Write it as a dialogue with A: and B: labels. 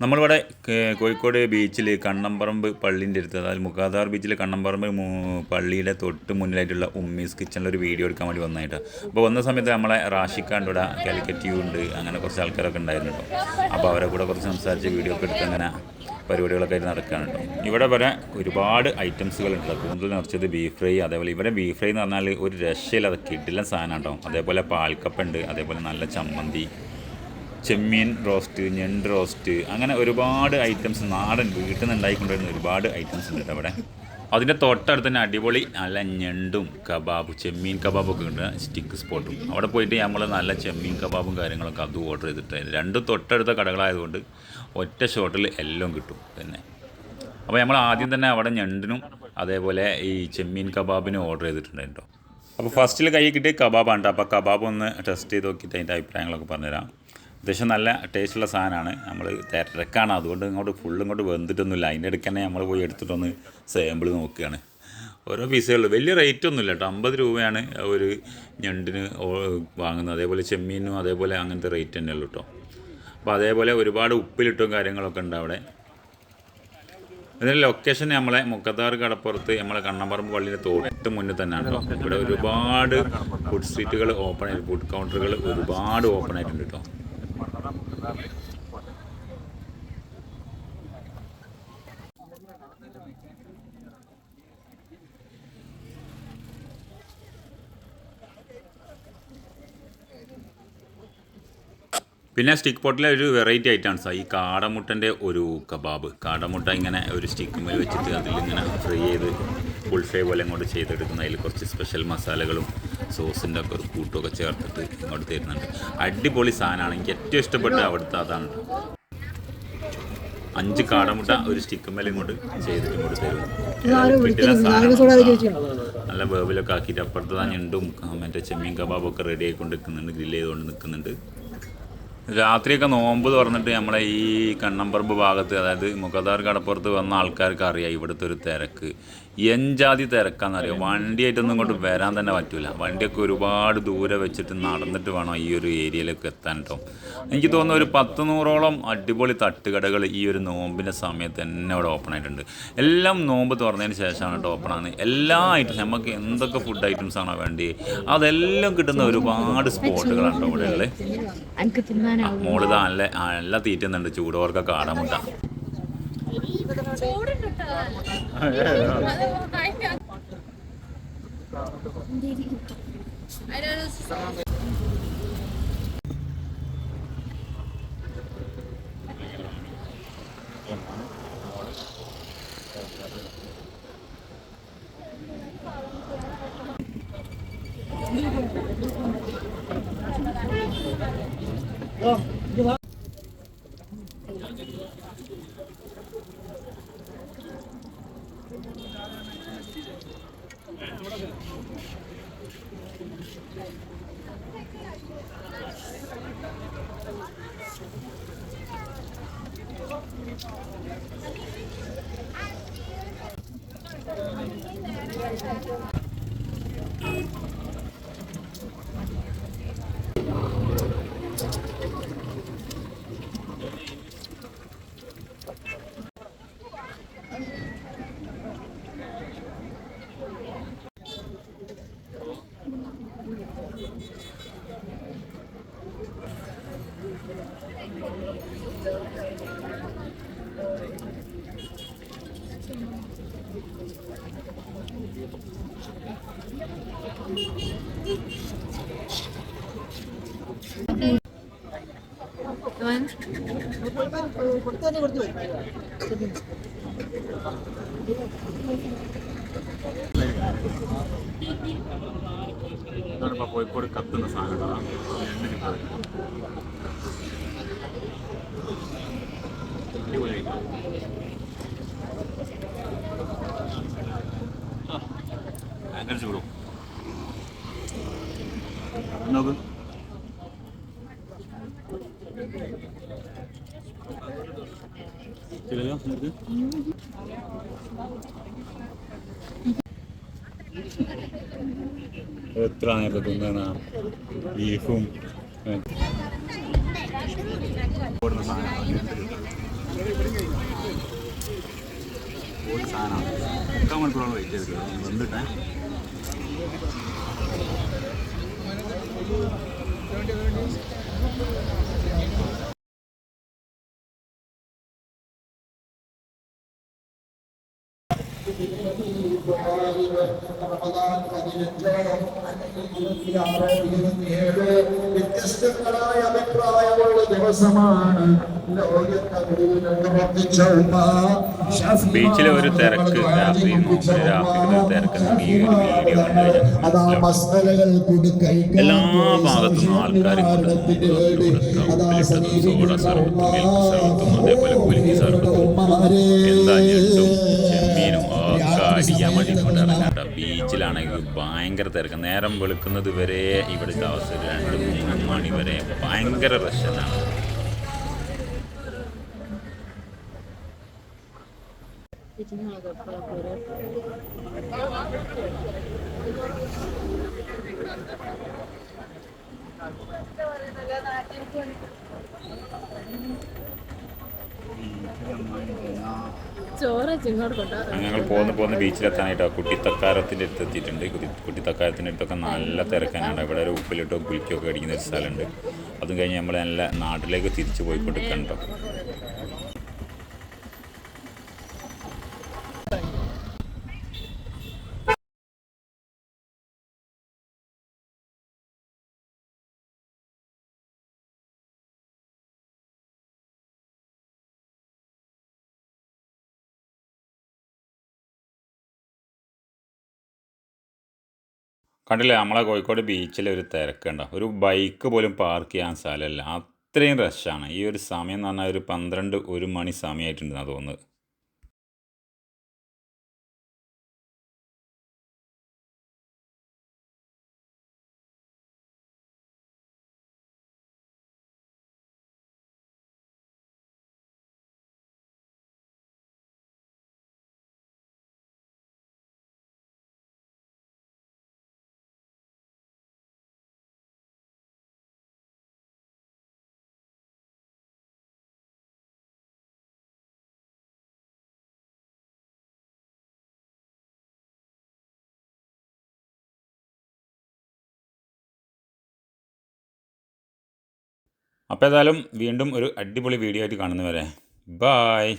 A: നമ്മളിവിടെ കോഴിക്കോട് ബീച്ചിൽ കണ്ണമ്പറമ്പ് പള്ളീന്റെ അടുത്ത് അതായത് മുഖാദാർ ബീച്ചിൽ കണ്ണമ്പറമ്പ് പള്ളിയുടെ തൊട്ട് മുന്നിലായിട്ടുള്ള ഉമ്മീസ് കിച്ചണിൽ ഒരു വീഡിയോ എടുക്കാൻ വേണ്ടി വന്നായിട്ടാണ് അപ്പോൾ വന്ന സമയത്ത് നമ്മളെ റാഷിക്കാണ്ട് ഇവിടെ കാലിക്കറ്റ് ഉണ്ട് അങ്ങനെ കുറച്ച് ആൾക്കാരൊക്കെ ഉണ്ടായിരുന്നു കേട്ടോ അപ്പോൾ അവരെ കൂടെ കുറച്ച് സംസാരിച്ച് വീഡിയോ ഒക്കെ എടുത്ത് അങ്ങനെ പരിപാടികളൊക്കെ ആയിട്ട് നടക്കുകയാണ് കേട്ടോ ഇവിടെ വരെ ഒരുപാട് ഐറ്റംസുകൾ ഉണ്ട് കൂടുതൽ നിറച്ചത് ബീഫ് ഫ്രൈ അതേപോലെ ഇവിടെ ബീഫ് ഫ്രൈ എന്ന് പറഞ്ഞാൽ ഒരു രക്ഷയിൽ അത് കിട്ടില്ല സാധനം കേട്ടോ അതേപോലെ പാൽക്കപ്പുണ്ട് അതേപോലെ നല്ല ചമ്മന്തി ചെമ്മീൻ റോസ്റ്റ് ഞണ്ട് റോസ്റ്റ് അങ്ങനെ ഒരുപാട് ഐറ്റംസ് നാടൻ വീട്ടിൽ നിന്ന് ഉണ്ടായിക്കൊണ്ടിരുന്ന ഒരുപാട് ഐറ്റംസ് ഉണ്ട് അവിടെ. അതിന്റെ തൊട്ടടുത്ത് തന്നെ അടിപൊളി നല്ല ഞണ്ടും കബാബ് ചെമ്മീൻ കബാബൊക്കെ ഉണ്ട്. സ്റ്റിക്ക് സ്പോട്ടും അവിടെ പോയിട്ട് നമ്മൾ നല്ല ചെമ്മീൻ കബാബും കാര്യങ്ങളൊക്കെ അതും ഓർഡർ ചെയ്തിട്ട് രണ്ട് തൊട്ടടുത്ത കടകളായതുകൊണ്ട് ഒറ്റ ഷോട്ടിൽ എല്ലാം കിട്ടും തന്നെ. അപ്പോൾ നമ്മൾ ആദ്യം തന്നെ അവിടെ ഞണ്ടിനും അതേപോലെ ഈ ചെമ്മീൻ കബാബിനും ഓർഡർ ചെയ്തിട്ടുണ്ടായിരുന്നു കേട്ടോ അപ്പോൾ ഫസ്റ്റിൽ കൈ കിട്ടിയ കബാബാണ് അപ്പോൾ കബാബ് ഒന്ന് ടെസ്റ്റ് ചെയ്ത് നോക്കിയിട്ട് അതിന്റെ അഭിപ്രായങ്ങളൊക്കെ പറഞ്ഞുതരാം. അത്യാവശ്യം നല്ല ടേസ്റ്റുള്ള സാധനമാണ്. നമ്മൾ തിരക്കാണ്. അതുകൊണ്ട് ഇങ്ങോട്ട് ഫുള്ള് ഇങ്ങോട്ട് വെന്തിട്ടൊന്നുമില്ല. അതിന്റെ ഇടയ്ക്ക് തന്നെ നമ്മൾ പോയി എടുത്തിട്ടൊന്ന് സാമ്പിൾ നോക്കുകയാണ്. ഓരോ പീസുകളിൽ വലിയ റേറ്റ് ഒന്നുമില്ല കേട്ടോ. അമ്പത് രൂപയാണ് ഒരു ഞണ്ടിന് വാങ്ങുന്നത്. അതേപോലെ ചെമ്മീനും അതേപോലെ അങ്ങനത്തെ റേറ്റ് തന്നെ ഉള്ളൂ കേട്ടോ. അപ്പോൾ അതേപോലെ ഒരുപാട് ഉപ്പിലിട്ടും കാര്യങ്ങളൊക്കെ ഉണ്ട് അവിടെ. ഇതിന്റെ ലൊക്കേഷൻ നമ്മളെ മുക്കത്താർ കടപ്പുറത്ത് നമ്മളെ കണ്ണമ്പറമ്പ് പള്ളിയുടെ തൊട്ട് മുന്നിൽ തന്നെയാണ് കേട്ടോ. ഇവിടെ ഒരുപാട് ഫുഡ് സ്ട്രീറ്റുകൾ ഓപ്പൺ ആയിട്ട് ഫുഡ് കൗണ്ടറുകൾ ഒരുപാട് ഓപ്പൺ ആയിട്ടുണ്ട് കേട്ടോ. പിന്നെ സ്റ്റിക്ക് പോട്ടിലെ ഒരു വെറൈറ്റി സാർ ഈ കാടമുട്ടന്റെ ഒരു കബാബ്. കാടമുട്ട ഇങ്ങനെ ഒരു സ്റ്റിക്ക് മേൽ വെച്ചിട്ട് അതിലിങ്ങനെ ഫ്രൈ ചെയ്ത് ഫുൾ ഫ്രൈ പോലെ അങ്ങോട്ട് ചെയ്തെടുക്കുന്ന അതിൽ കുറച്ച് സ്പെഷ്യൽ മസാലകളും സോസിന്റെ ഒക്കെ ഒരു കൂട്ടുമൊക്കെ ചേർത്തിട്ട് ഇങ്ങോട്ട് തരുന്നുണ്ട്. അടിപൊളി സാധനമാണ്. എനിക്ക് ഏറ്റവും ഇഷ്ടപ്പെട്ട അവിടുത്തെ അതാണ്. അഞ്ച് കാടമുട്ട ഒരു സ്റ്റിക്ക് കൊണ്ട് ഇങ്ങോട്ട് ചെയ്തിട്ട് ഇങ്ങോട്ട് തരും. നല്ല വേവിലൊക്കെ ആക്കിയിട്ട് അപ്പുറത്ത് തന്നെ ഞണ്ടും മറ്റേ ചെമ്മീൻ കബാബൊക്കെ റെഡി ആയിക്കൊണ്ട് നിൽക്കുന്നുണ്ട് ഗ്രില്ല് ചെയ്തുകൊണ്ട് നിൽക്കുന്നുണ്ട്. രാത്രിയൊക്കെ നോമ്പ് തുറന്നിട്ട് നമ്മളെ ഈ കണ്ണമ്പറമ്പ് ഭാഗത്ത് അതായത് മുഖദാർ കടപ്പുറത്ത് വന്ന ആൾക്കാർക്ക് അറിയാം ഇവിടുത്തെ ഒരു തിരക്ക്. എഞ്ചാതി തിരക്കാന്നറിയാം? വണ്ടിയായിട്ടൊന്നും ഇങ്ങോട്ട് വരാൻ തന്നെ പറ്റില്ല വണ്ടിയൊക്കെ ഒരുപാട് ദൂരെ വെച്ചിട്ട് നടന്നിട്ട് വേണം ഈ ഒരു ഏരിയയിലേക്ക് എത്താൻ കേട്ടോ എനിക്ക് തോന്നുന്നു ഒരു പത്ത് നൂറോളം അടിപൊളി തട്ടുകടകൾ ഈ ഒരു നോമ്പിന്റെ സമയത്ത് തന്നെ ഇവിടെ ഓപ്പൺ ആയിട്ടുണ്ട്. എല്ലാം നോമ്പ് തുറന്നതിന് ശേഷമാണ് കേട്ടോ ഓപ്പൺ ആകുന്നത് എല്ലാ ഐറ്റംസ് നമുക്ക് എന്തൊക്കെ ഫുഡ് ഐറ്റംസ് ആണോ വേണ്ടി അതെല്ലാം കിട്ടുന്ന ഒരുപാട് സ്പോട്ടുകളാണ് കേട്ടോ ഇവിടെ ഉള്ളത് മോളിതാ നല്ല നല്ല തീറ്റുന്നുണ്ട്. ചൂടോർക്കൊക്കെ 走，你走。Gracias. കാടമുട്ട കോഴിക്കോട് കത്തുന്ന സാധനങ്ങളാണ് ഭയങ്കര ചൂടും. നോക്ക് ചിലയോ നിനക്ക് എത്ര നേരത്തെ തിന്നണ ബീഫും സാധനമാണ് മുക്കാൽ മണിക്കൂറോളം വെയിറ്റ് ചെയ്തിട്ടുണ്ട് വന്നിട്ടേ. ചെയ്തിട്ട് വന്നിട്ടേ
B: വ്യത്യസ്തങ്ങളായ അഭിപ്രായമുള്ള ദിവസമാണ്
A: ബീച്ചിലെ ഒരു തിരക്ക് രാത്രി തിരക്ക്
B: അതാ. മസാലകൾ
A: എല്ലാ ഭാഗത്തും ആൾക്കാർ സർബത്തും അതേപോലെ എന്താ അടിക്കാൻ വേണ്ടി കൊണ്ട് ഇറങ്ങാട്ട ബീച്ചിലാണെങ്കിൽ ഭയങ്കര തിരക്ക്. നേരം വെളുക്കുന്നത് വരെ ഇവിടുത്തെ അവസ്ഥ രണ്ട് മൂന്ന് മണി വരെ ഭയങ്കര റഷനാണ്
C: ചോറ് ചിങ്ങോട്ട്
A: ഞങ്ങൾ പോകുന്ന പോകുന്ന ബീച്ചിലെത്താനായിട്ട് കുട്ടിത്തക്കാരത്തിന്റെ അടുത്ത് എത്തിയിട്ടുണ്ട് കുട്ടി അടുത്തൊക്കെ നല്ല തിരക്കാനാണ്. ഇവിടെ ഒരു ഉപ്പിലിട്ടോ കുലിക്കോ ഒക്കെ അടിക്കുന്ന ഒരു സ്ഥലമുണ്ട്. അതും കഴിഞ്ഞ് നമ്മൾ നല്ല നാട്ടിലേക്ക് തിരിച്ചു പോയിക്കൊണ്ടിരിക്കണ്ടോ കണ്ടില്ലേ നമ്മളെ കോഴിക്കോട് ബീച്ചിൽ ഒരു തിരക്കുണ്ട്. ഒരു ബൈക്ക് പോലും പാർക്ക് ചെയ്യാൻ സ്ഥലമല്ല. അത്രയും റഷാണ് ഈ ഒരു സമയം എന്ന് പറഞ്ഞാൽ ഒരു പന്ത്രണ്ട് ഒരു മണി സമയമായിട്ടുണ്ടെന്നാണ് തോന്നുന്നത്. അപ്പോൾ ഏതായാലും വീണ്ടും ഒരു അടിപൊളി വീഡിയോ ആയിട്ട് കാണുന്നവരെ. ബായ്